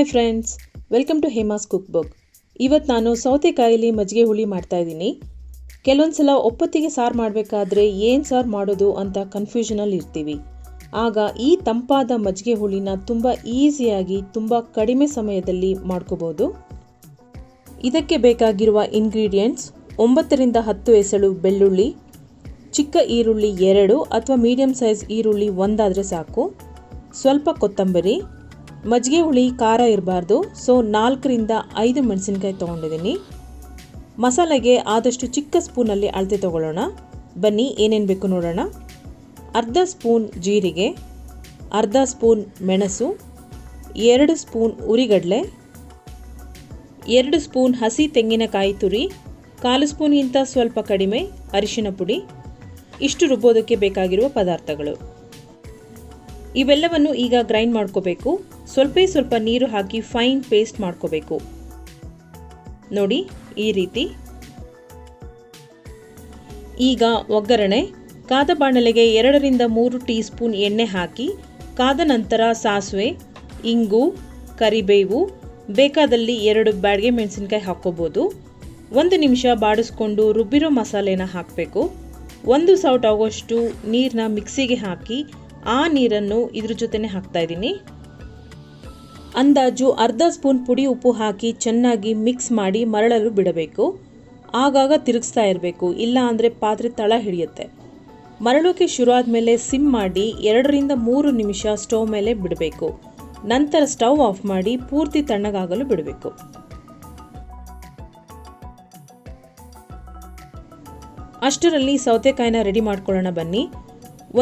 Hi friends, welcome to Hema's cook book ಇವತ್ತು ನಾನು ಸೌತೆಕಾಯಲ್ಲಿ ಮಜ್ಜಿಗೆ ಹುಳಿ ಮಾಡ್ತಾ ಇದ್ದೀನಿ. ಕೆಲವೊಂದು ಸಲ ಒಪ್ಪತ್ತಿಗೆ ಸಾರು ಮಾಡಬೇಕಾದ್ರೆ ಏನು ಸಾರು ಮಾಡೋದು ಅಂತ ಕನ್ಫ್ಯೂಷನಲ್ಲಿ ಇರ್ತೀವಿ. ಆಗ ಈ ತಂಪಾದ ಮಜ್ಜಿಗೆ ಹುಳಿನ ತುಂಬ ಈಸಿಯಾಗಿ ತುಂಬ ಕಡಿಮೆ ಸಮಯದಲ್ಲಿ ಮಾಡ್ಕೋಬೋದು. ಇದಕ್ಕೆ ಬೇಕಾಗಿರುವ ಇಂಗ್ರೀಡಿಯೆಂಟ್ಸ್ ಒಂಬತ್ತರಿಂದ ಹತ್ತು ಎಸಳು ಬೆಳ್ಳುಳ್ಳಿ, ಚಿಕ್ಕ ಈರುಳ್ಳಿ ಎರಡು ಅಥವಾ ಮೀಡಿಯಂ ಸೈಜ್ ಈರುಳ್ಳಿ ಒಂದಾದರೆ ಸಾಕು. ಸ್ವಲ್ಪ ಕೊತ್ತಂಬರಿ ಮಜ್ಜಿಗೆ ಹುಳಿ, ಖಾರ ಇರಬಾರ್ದು. ಸೊ ನಾಲ್ಕರಿಂದ ಐದು ಮೆಣಸಿನ್ಕಾಯಿ ತೊಗೊಂಡಿದ್ದೀನಿ. ಮಸಾಲೆಗೆ ಆದಷ್ಟು ಚಿಕ್ಕ ಸ್ಪೂನಲ್ಲಿ ಅಳತೆ ತೊಗೊಳ್ಳೋಣ. ಬನ್ನಿ, ಏನೇನು ಬೇಕು ನೋಡೋಣ. ಅರ್ಧ ಸ್ಪೂನ್ ಜೀರಿಗೆ, ಅರ್ಧ ಸ್ಪೂನ್ ಮೆಣಸು, ಎರಡು ಸ್ಪೂನ್ ಉರಿಗಡಲೆ, ಎರಡು ಸ್ಪೂನ್ ಹಸಿ ತೆಂಗಿನಕಾಯಿ ತುರಿ, ಕಾಲು ಸ್ಪೂನ್ಗಿಂತ ಸ್ವಲ್ಪ ಕಡಿಮೆ ಅರಿಶಿನ ಪುಡಿ. ಇಷ್ಟು ರುಬ್ಬೋದಕ್ಕೆ ಬೇಕಾಗಿರುವ ಪದಾರ್ಥಗಳು. ಇವೆಲ್ಲವನ್ನು ಈಗ ಗ್ರೈಂಡ್ ಮಾಡ್ಕೋಬೇಕು. ಸ್ವಲ್ಪ ಸ್ವಲ್ಪ ನೀರು ಹಾಕಿ ಫೈನ್ ಪೇಸ್ಟ್ ಮಾಡ್ಕೋಬೇಕು. ನೋಡಿ, ಈ ರೀತಿ. ಈಗ ಒಗ್ಗರಣೆ. ಕಾದ ಬಾಣಲೆಗೆ ಎರಡರಿಂದ ಮೂರು ಟೀ ಸ್ಪೂನ್ ಎಣ್ಣೆ ಹಾಕಿ, ಕಾದ ನಂತರ ಸಾಸಿವೆ, ಇಂಗು, ಕರಿಬೇವು, ಬೇಕಾದಲ್ಲಿ ಎರಡು ಬ್ಯಾಡ್ಗೆ ಮೆಣಸಿನ್ಕಾಯಿ ಹಾಕ್ಕೋಬೋದು. ಒಂದು ನಿಮಿಷ ಬಾಡಿಸ್ಕೊಂಡು ರುಬ್ಬಿರೋ ಮಸಾಲೆನ ಹಾಕಬೇಕು. ಒಂದು ಸೌಟ್ ಆಗೋಷ್ಟು ನೀರನ್ನ ಮಿಕ್ಸಿಗೆ ಹಾಕಿ, ಆ ನೀರನ್ನು ಇದ್ರ ಜೊತೆನೆ ಹಾಕ್ತಾ ಇದ್ದೀನಿ. ಅಂದಾಜು ಅರ್ಧ ಸ್ಪೂನ್ ಪುಡಿ ಉಪ್ಪು ಹಾಕಿ ಚೆನ್ನಾಗಿ ಮಿಕ್ಸ್ ಮಾಡಿ ಮರಳಲು ಬಿಡಬೇಕು. ಆಗಾಗ ತಿರುಗಿಸ್ತಾ ಇರಬೇಕು. ಇಲ್ಲ ಅಂದರೆ ಪಾತ್ರೆ ತಳ ಹಿಡಿಯುತ್ತೆ. ಮರಳೋಕೆ ಶುರು ಆದಮೇಲೆ ಸಿಮ್ ಮಾಡಿ ಎರಡರಿಂದ ಮೂರು ನಿಮಿಷ ಸ್ಟವ್ ಮೇಲೆ ಬಿಡಬೇಕು. ನಂತರ ಸ್ಟವ್ ಆಫ್ ಮಾಡಿ ಪೂರ್ತಿ ತಣ್ಣಗಾಗಲು ಬಿಡಬೇಕು. ಅಷ್ಟರಲ್ಲಿ ಸೌತೆಕಾಯಿನ ರೆಡಿ ಮಾಡ್ಕೊಳ್ಳೋಣ ಬನ್ನಿ.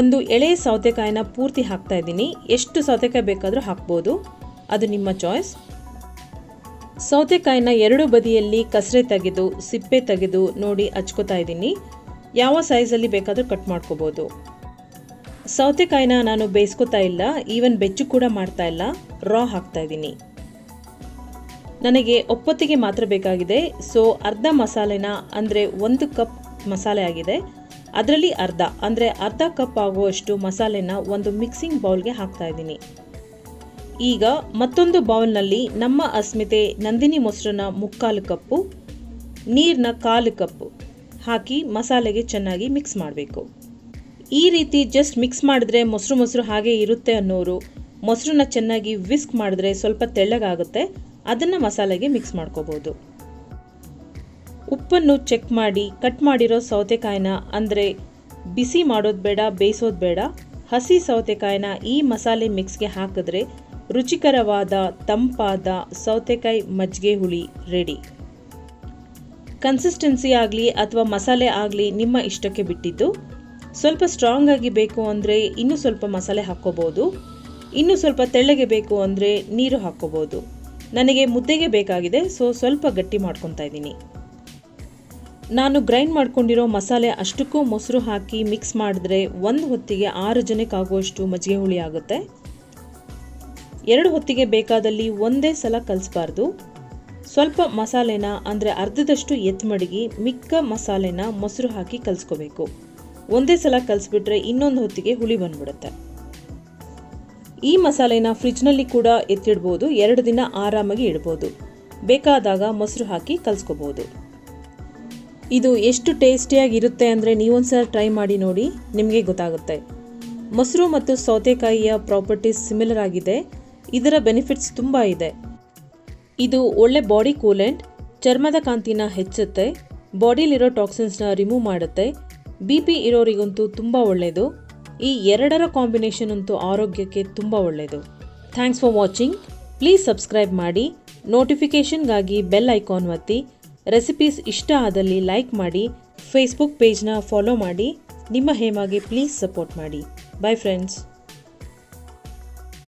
ಒಂದು ಎಳೆ ಸೌತೆಕಾಯಿನ ಪೂರ್ತಿ ಹಾಕ್ತಾ ಇದ್ದೀನಿ. ಎಷ್ಟು ಸೌತೆಕಾಯಿ ಬೇಕಾದರೂ ಹಾಕ್ಬೋದು. ಅದು ನಿಮ್ಮ ಚಾಯ್ಸ್ ಸೌತೆಕಾಯಿನ ಎರಡು ಬದಿಯಲ್ಲಿ ಕಸರೆ ತೆಗೆದು, ಸಿಪ್ಪೆ ತೆಗೆದು ನೋಡಿ ಹಚ್ಕೋತಾ ಇದ್ದೀನಿ. ಯಾವ ಸೈಜಲ್ಲಿ ಬೇಕಾದರೂ ಕಟ್ ಮಾಡ್ಕೋಬೋದು. ಸೌತೆಕಾಯಿನ ನಾನು ಬೇಯಿಸ್ಕೋತಾ ಇಲ್ಲ ಈವನ್ ಬೆಚ್ಚು ಕೂಡ ಮಾಡ್ತಾ ಇಲ್ಲ ರಾ ಹಾಕ್ತಾ ಇದ್ದೀನಿ. ನನಗೆ ಒಪ್ಪತ್ತಿಗೆ ಮಾತ್ರ ಬೇಕಾಗಿದೆ ಸೊ ಅರ್ಧ ಮಸಾಲೆನ, ಅಂದರೆ ಒಂದು ಕಪ್ ಮಸಾಲೆ ಆಗಿದೆ. ಅದರಲ್ಲಿ ಅರ್ಧ, ಅಂದರೆ ಅರ್ಧ ಕಪ್ ಆಗುವಷ್ಟು ಮಸಾಲೆನ ಒಂದು ಮಿಕ್ಸಿಂಗ್ ಬೌಲ್ಗೆ ಹಾಕ್ತಾ ಇದ್ದೀನಿ. ಈಗ ಮತ್ತೊಂದು ಬೌಲ್ನಲ್ಲಿ ನಮ್ಮ ಅಸ್ಮಿತೆ ನಂದಿನಿ ಮೊಸರನ್ನ ಮುಕ್ಕಾಲು ಕಪ್ಪು ನೀರನ್ನ ಕಾಲು ಕಪ್ಪು ಹಾಕಿ ಮಸಾಲೆಗೆ ಚೆನ್ನಾಗಿ ಮಿಕ್ಸ್ ಮಾಡಬೇಕು. ಈ ರೀತಿ ಜಸ್ಟ್ ಮಿಕ್ಸ್ ಮಾಡಿದ್ರೆ ಮೊಸರು ಮೊಸರು ಹಾಗೆ ಇರುತ್ತೆ ಅನ್ನೋರು ಮೊಸರನ್ನ ಚೆನ್ನಾಗಿ ವಿಸ್ಕ್ ಮಾಡಿದ್ರೆ ಸ್ವಲ್ಪ ತೆಳ್ಳಗಾಗುತ್ತೆ, ಅದನ್ನು ಮಸಾಲೆಗೆ ಮಿಕ್ಸ್ ಮಾಡ್ಕೋಬೋದು. ಉಪ್ಪನ್ನು ಚೆಕ್ ಮಾಡಿ, ಕಟ್ ಮಾಡಿರೋ ಸೌತೆಕಾಯಿನ ಅಂದರೆ ಬಿಸಿ ಮಾಡೋದು ಬೇಡ, ಬೇಯಿಸೋದು ಬೇಡ, ಹಸಿ ಸೌತೆಕಾಯಿನ ಈ ಮಸಾಲೆ ಮಿಕ್ಸ್ಗೆ ಹಾಕಿದ್ರೆ ರುಚಿಕರವಾದ ತಂಪಾದ ಸೌತೆಕಾಯಿ ಮಜ್ಜಿಗೆ ಹುಳಿ ರೆಡಿ ಕನ್ಸಿಸ್ಟೆನ್ಸಿ ಆಗಲಿ ಅಥವಾ ಮಸಾಲೆ ಆಗಲಿ ನಿಮ್ಮ ಇಷ್ಟಕ್ಕೆ ಬಿಟ್ಟಿದ್ದು. ಸ್ವಲ್ಪ ಸ್ಟ್ರಾಂಗ್ ಆಗಿ ಬೇಕು ಅಂದರೆ ಇನ್ನೂ ಸ್ವಲ್ಪ ಮಸಾಲೆ ಹಾಕ್ಕೋಬೋದು. ಇನ್ನೂ ಸ್ವಲ್ಪ ತೆಳ್ಳಗೆ ಬೇಕು ಅಂದರೆ ನೀರು ಹಾಕ್ಕೋಬೋದು. ನನಗೆ ಮುದ್ದೆಗೆ ಬೇಕಾಗಿದೆ ಸೊ ಸ್ವಲ್ಪ ಗಟ್ಟಿ ಮಾಡ್ಕೊತಾ ಇದ್ದೀನಿ. ನಾನು ಗ್ರೈಂಡ್ ಮಾಡ್ಕೊಂಡಿರೋ ಮಸಾಲೆ ಅಷ್ಟಕ್ಕೂ ಮೊಸರು ಹಾಕಿ ಮಿಕ್ಸ್ ಮಾಡಿದ್ರೆ ಒಂದು ಹೊತ್ತಿಗೆ ಆರು ಜನಕ್ಕಾಗುವಷ್ಟು ಮಜ್ಜಿಗೆ ಹುಳಿ ಆಗುತ್ತೆ. ಎರಡು ಹೊತ್ತಿಗೆ ಬೇಕಾದಲ್ಲಿ ಒಂದೇ ಸಲ ಕಲಿಸ್ಬಾರ್ದು. ಸ್ವಲ್ಪ ಮಸಾಲೆನ, ಅಂದರೆ ಅರ್ಧದಷ್ಟು ಎತ್ಮಡಗಿ ಮಡಗಿ ಮಿಕ್ಕ ಮಸಾಲೆನ ಮೊಸರು ಹಾಕಿ ಕಲಿಸ್ಕೋಬೇಕು. ಒಂದೇ ಸಲ ಕಲಿಸ್ಬಿಟ್ರೆ ಇನ್ನೊಂದು ಹೊತ್ತಿಗೆ ಹುಳಿ ಬಂದ್ಬಿಡುತ್ತೆ. ಈ ಮಸಾಲೆನ ಫ್ರಿಜ್ನಲ್ಲಿ ಕೂಡ ಎತ್ತಿಡ್ಬೋದು, ಎರಡು ದಿನ ಆರಾಮಾಗಿ ಇಡ್ಬೋದು. ಬೇಕಾದಾಗ ಮೊಸರು ಹಾಕಿ ಕಲಿಸ್ಕೋಬೋದು. ಇದು ಎಷ್ಟು ಟೇಸ್ಟಿಯಾಗಿರುತ್ತೆ ಅಂದರೆ ನೀವೊಂದ್ಸಲ ಟ್ರೈ ಮಾಡಿ ನೋಡಿ, ನಿಮಗೆ ಗೊತ್ತಾಗುತ್ತೆ. ಮೊಸರು ಮತ್ತು ಸೌತೆಕಾಯಿಯ ಪ್ರಾಪರ್ಟೀಸ್ ಸಿಮಿಲರ್ ಆಗಿದೆ. ಇದರ ಬೆನಿಫಿಟ್ಸ್ ತುಂಬ ಇದೆ. ಇದು ಒಳ್ಳೆ ಬಾಡಿ ಕೂಲೆಂಟ್ ಚರ್ಮದ ಕಾಂತಿನ ಹೆಚ್ಚುತ್ತೆ ಬಾಡಿಲಿರೋ ಟಾಕ್ಸಿನ್ಸ್ನ ರಿಮೂವ್ ಮಾಡುತ್ತೆ ಬಿ ಪಿ ಇರೋರಿಗಂತೂ ತುಂಬ ಒಳ್ಳೆಯದು ಈ ಎರಡರ ಕಾಂಬಿನೇಷನ್ ಅಂತೂ ಆರೋಗ್ಯಕ್ಕೆ ತುಂಬ ಒಳ್ಳೆಯದು thanks for watching please subscribe ಮಾಡಿ ನೋಟಿಫಿಕೇಷನ್ಗಾಗಿ ಬೆಲ್ ಐಕಾನ್ ಒತ್ತಿ ರೆಸಿಪೀಸ್ ಇಷ್ಟ ಆದಲ್ಲಿ ಲೈಕ್ ಮಾಡಿ ಫೇಸ್ಬುಕ್ ಪೇಜ್ನ ಫಾಲೋ ಮಾಡಿ, ನಿಮ್ಮ ಹೇಮಾಗೆ ಪ್ಲೀಸ್ ಸಪೋರ್ಟ್ ಮಾಡಿ. Bye friends